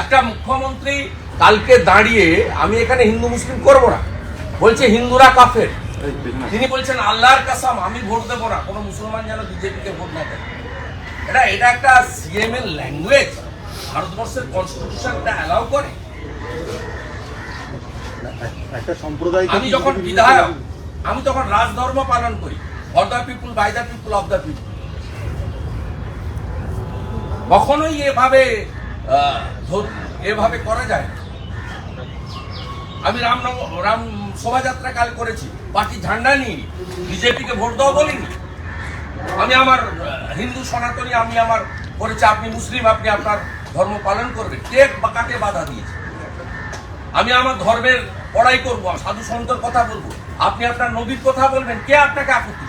একটা মুখ্যমন্ত্রী কালকে দাঁড়িয়ে আমি এখানে হিন্দু মুসলিম করব না। বলছে হিন্দুরা কাফের। তিনি বলছেন আল্লাহর কাসাম আমি ভোট দেবো না। কোনো মুসলমান যেন বিজেপিকে ভোট না দেয়। এটা এটা একটা সিএম এর ল্যাঙ্গুয়েজ ভারতবর্ষের কনস্টিটিউশন এটা অ্যালাউ করে। একটা সম্প্রদায় আমি যখন বিধায়ক আমি তখন রাজধর্ম পালন করি। For the people by the people of the people কখনোই এভাবে এভাবে করা যায়? আমি রাম রাম শোভাযাত্রা কাল করেছি। পার্টি ঝান্ডা নিয়ে বিজেপিকে ভোট দাও বলিনি। আমি আমার হিন্দু সনাতনী, আমি আমার করেছি। আপনি মুসলিম, আপনি আপনার ধর্ম পালন করবেন। কে কাকে বাধা দিয়েছে। আমি আমার ধর্মের পড়াই করব সাধু সন্তর কথা বলব। আপনি আপনার নবীর কথা বলবেন, কে আপনাকে আপত্তি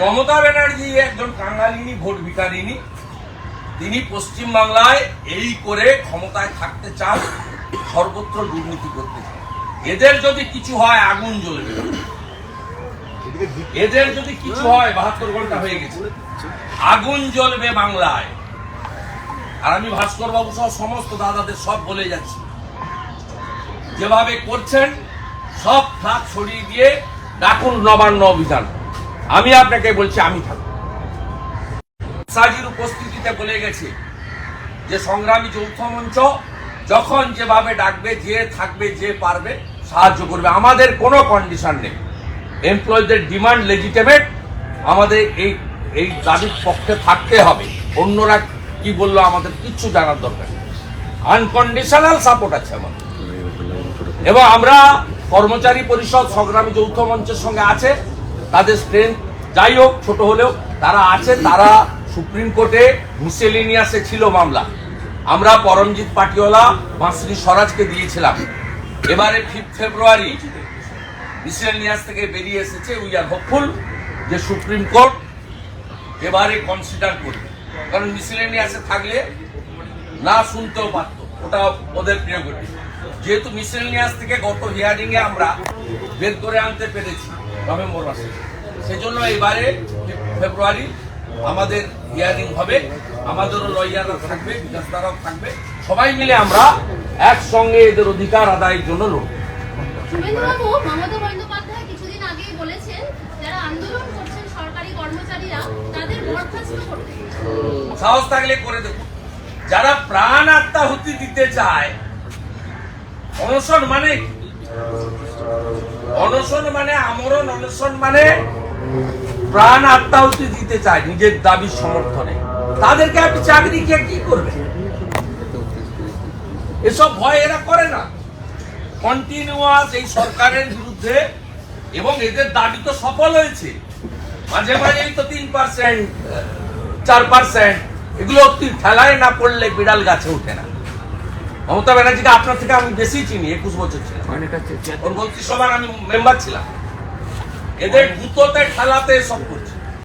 মমতা ব্যানার্জি একজন কাঙ্গালিনী ভোট ভিকারিনী তিনি পশ্চিম বাংলায় এই করে ক্ষমতায় থাকতে চান, সর্বত্র দুর্নীতি করতে চান। এদের যদি কিছু হয়, আগুন জ্বলবে এদের যদি কিছু হয়, বাহাত্তর ঘণ্টা হয়ে গেছে। আগুন জ্বলবে বাংলায়। আর আমি ভাস্কর বাবু সহ সমস্ত দাদাদের সব বলে যাচ্ছি। যেভাবে করছেন, সব ফ্লাগ সরিয়ে দিয়ে ডাকুন নবান্ন অভিযান। আমি আপনাকে বলছি, আমি থাকব। সাজির উপস্থিতিতে বলে গেছে। যে সংগ্রামী যৌথ মঞ্চ যখন যেভাবে ডাকবে, যে থাকবে, যে পারবে, সাহায্য করবে। আমাদের কোনো কন্ডিশন নেই। এমপ্লয়ীদের ডিমান্ড লেজিটেমেট আমাদের এই এই দাবির পক্ষে থাকতে হবে। অন্যরা কি বলল আমাদের কিচ্ছু জানার দরকার আনকন্ডিশনাল সাপোর্ট আছে আমাদের। এবং আমরা কর্মচারী পরিষদ, সংগ্রামী যৌথ মঞ্চের সঙ্গে আছে। তাদের স্ট্রেংথ যাই হোক, ছোট হলেও, তারা আছে, তারা সুপ্রিম কোর্টে মিসেলিনিয়াসে ছিল মামলা। আমরা পরমজিৎ পাটিওয়ালা বাঁশরি স্বরাজকে দিয়েছিলাম। এবারে ফিফথ ফেব্রুয়ারি মিসেলিনিয়াস থেকে বেরিয়ে এসেছে। উই আর হোপফুল যে সুপ্রিম কোর্ট এবারে কনসিডার করবে। কারণ মিসেলিনিয়াসে থাকলে না শুনতেও পারত। ওটা ওদের প্রিয়গতি যেহেতু মিসেলিনিয়াস থেকে গত হিয়ারিংয়ে আমরা বের করে আনতে পেরেছি নভেম্বর মাসে সেজন্য এবারে ফেব্রুয়ারি আমাদের হিয়ারিং হবে আমাদেরও লয়াররা থাকবে বিকাশদারাও থাকবে। সবাই মিলে আমরা একসঙ্গে এদের অধিকার আদায়ের জন্য লড়ব। শুভেন্দুবাবু মমতা বন্দ্যোপাধ্যায় কিছুদিন আগেই বলেছেন যারা আন্দোলন করছেন সরকারি কর্মচারীরা তাদের বরখাস্ত করতে সাহস থাকলে করে দেব যারা প্রাণ আত্মাহুতি দিতে চায় অনশন মানে অনশন মানে আমরণ অনশন মানে প্রাণ আত্মাহুতি দিতে চায় নিজের দাবির সমর্থনে। তাদেরকে আপনি চাকরি কে কি করবে এসব ভয় এরা করে না। কন্টিনিউয়াস এই সরকারের বিরুদ্ধে এবং এদের দাবি তো সফল হয়েছে। মাঝে মাঝেই তো তিন পার্সেন্ট চার পার্সেন্ট এগুলো অতি ঠেলায় না পড়লে বিড়াল গাছে ওঠে না। মমতা ব্যানার্জিকে আপনার থেকে আমি বেশি চিনি একুশ বছর ছিলাম। ওর মন্ত্রিসভার আমি মেম্বার ছিলাম। এদের জুতোতে ঠেলাতে সব করছে